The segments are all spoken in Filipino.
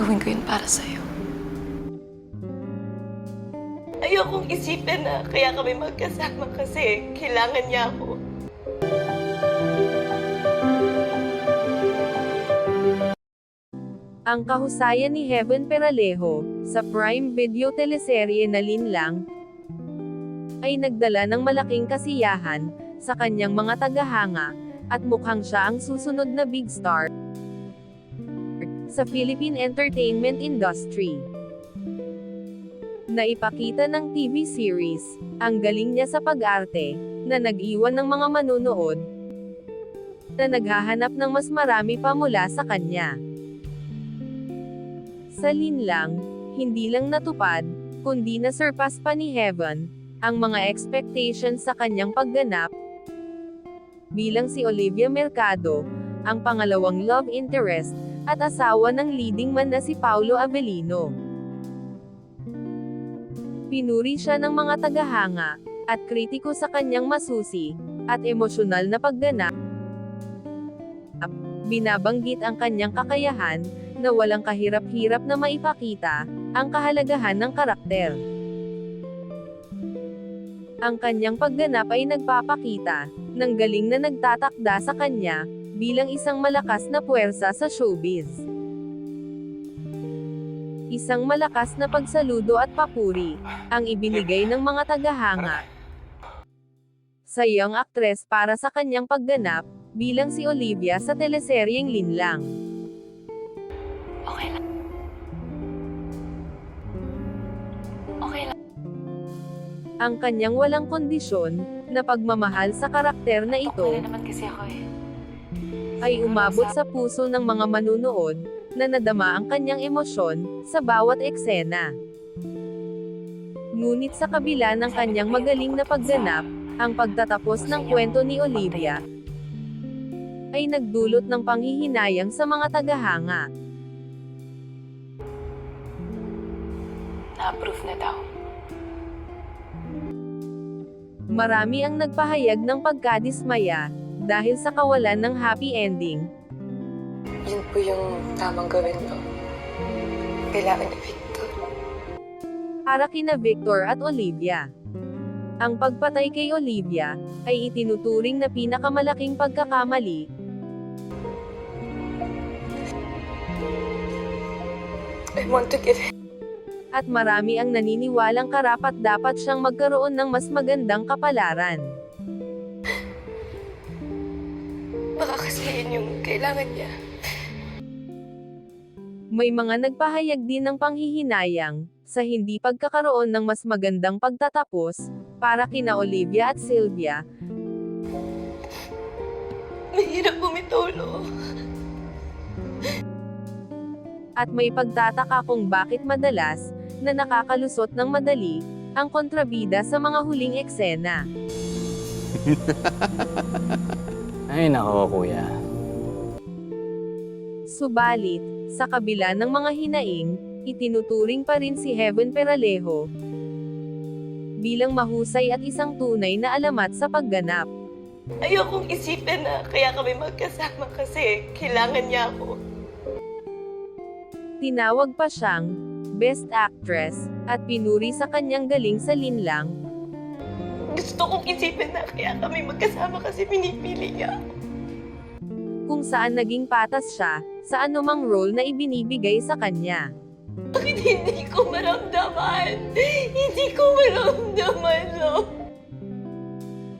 gagawin ko yun para sa'yo. Ayokong isipin na kaya kami magkasama kasi kailangan niya ako. Ang kahusayan ni Heaven Peralejo, sa Prime Video teleserye na Linlang, ay nagdala ng malaking kasiyahan, sa kanyang mga tagahanga, at mukhang siya ang susunod na big star sa Philippine entertainment industry. Naipakita ng TV series, ang galing niya sa pag-arte, na nag-iwan ng mga manunood, na naghahanap ng mas marami pa mula sa kanya. Sa linlang, hindi lang natupad, kundi na-surpass pa ni Heaven, ang mga expectations sa kanyang pagganap, bilang si Olivia Mercado, ang pangalawang love interest, at asawa ng leading man na si Paulo Avellino. Pinuri siya ng mga tagahanga, at kritiko sa kanyang masusi, at emosyonal na pagganap. Binabanggit ang kanyang kakayahan, na walang kahirap-hirap na maipakita, ang kahalagahan ng karakter. Ang kanyang pagganap ay nagpapakita, ng galing na nagtatakda sa kanya, bilang isang malakas na puwersa sa showbiz. Isang malakas na pagsaludo at papuri, ang ibinigay ng mga tagahanga. Sa young actress para sa kanyang pagganap, bilang si Olivia sa teleseryeng Linlang. Okay lang. Okay lang. Ang kanyang walang kondisyon, na pagmamahal sa karakter na ito, Wala naman kasi ako eh. Ay umabot sa puso ng mga manunood, na nadama ang kanyang emosyon, sa bawat eksena. Ngunit sa kabila ng kanyang magaling na pagganap, ang pagtatapos ng kwento ni Olivia, ay nagdulot ng panghihinayang sa mga tagahanga. Na-approve na daw. Marami ang nagpahayag ng pagkadismaya, dahil sa kawalan ng happy ending, Yun po yung tamang gawin mo. Kailangan ni Victor. para kina Victor at Olivia. Ang pagpatay kay Olivia, ay itinuturing na pinakamalaking pagkakamali, I want to give at marami ang naniniwalang karapat dapat siyang magkaroon ng mas magandang kapalaran. Baka kasi yun yung kailangan niya. May mga nagpahayag din ng panghihinayang, sa hindi pagkakaroon ng mas magandang pagtatapos, para kina Olivia at Sylvia, Mahirap bumitulo. at may pagtataka kung bakit madalas, na nakakalusot ng madali, ang kontrabida sa mga huling eksena. Ay, nako, kuya. Subalit, sa kabila ng mga hinaing, itinuturing pa rin si Heaven Peralejo bilang mahusay at isang tunay na alamat sa pagganap. Ayokong isipin na kaya kami magkasama kasi kailangan niya ako. Tinawag pa siyang Best Actress at pinuri sa kanyang galing sa linlang, Gusto kong isipin na kaya kami magkasama kasi pinipili niya ako. kung saan naging patas siya sa anumang role na ibinibigay sa kanya. Bakit hindi ko maramdaman? Hindi ko maramdaman, no?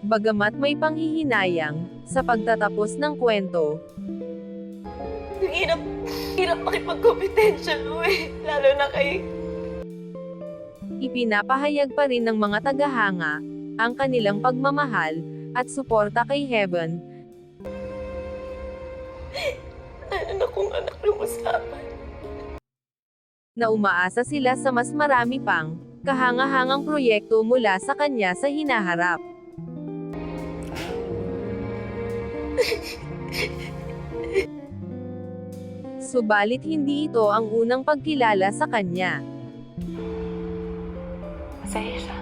Bagamat may panghihinayang sa pagtatapos ng kwento, Ang hirap, hirap makipagkompetensya, no eh. Lalo na kay... ipinapahayag pa rin ng mga tagahanga ang kanilang pagmamahal at suporta kay Heaven Ano kong anak lumasapan? na umaasa sila sa mas marami pang kahangahangang proyekto mula sa kanya sa hinaharap. Subalit hindi ito ang unang pagkilala sa kanya. Masaya siya.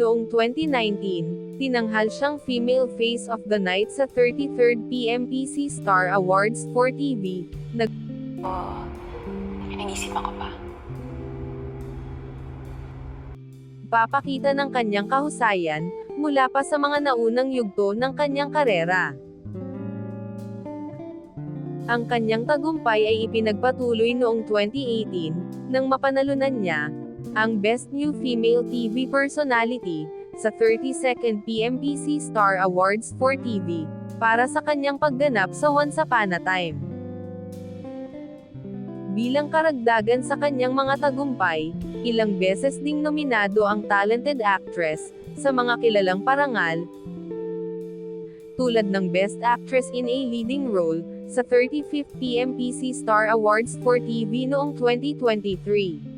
Noong 2019, Tinanghal siyang Female Face of the Night sa 33rd PMPC Star Awards for TV. Nag Oo. Pinag-isipan ko pa. papakita ng kanyang kahusayan, mula pa sa mga naunang yugto ng kanyang karera. Ang kanyang tagumpay ay ipinagpatuloy noong 2018, nang mapanalunan niya, ang Best New Female TV Personality, sa 32nd PMPC Star Awards for TV, para sa kanyang pagganap sa Once Upon a Time. Bilang karagdagan sa kanyang mga tagumpay, ilang beses ding nominado ang talented actress sa mga kilalang parangal, tulad ng Best Actress in a Leading Role sa 35th PMPC Star Awards for TV noong 2023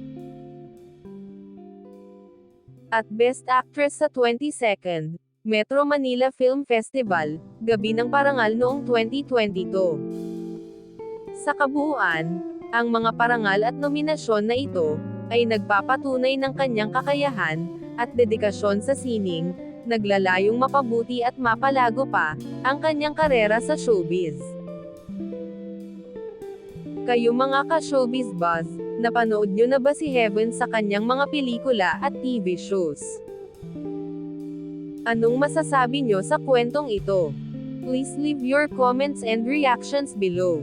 at Best Actress sa 22nd Metro Manila Film Festival, Gabi ng Parangal noong 2022. Sa kabuuan, ang mga parangal at nominasyon na ito, ay nagpapatunay ng kanyang kakayahan, at dedikasyon sa sining, naglalayong mapabuti at mapalago pa, ang kanyang karera sa showbiz. Kayo mga ka-showbiz buzz, napanood nyo na ba si Heaven sa kanyang mga pelikula at TV shows? Anong masasabi nyo sa kwentong ito? Please leave your comments and reactions below.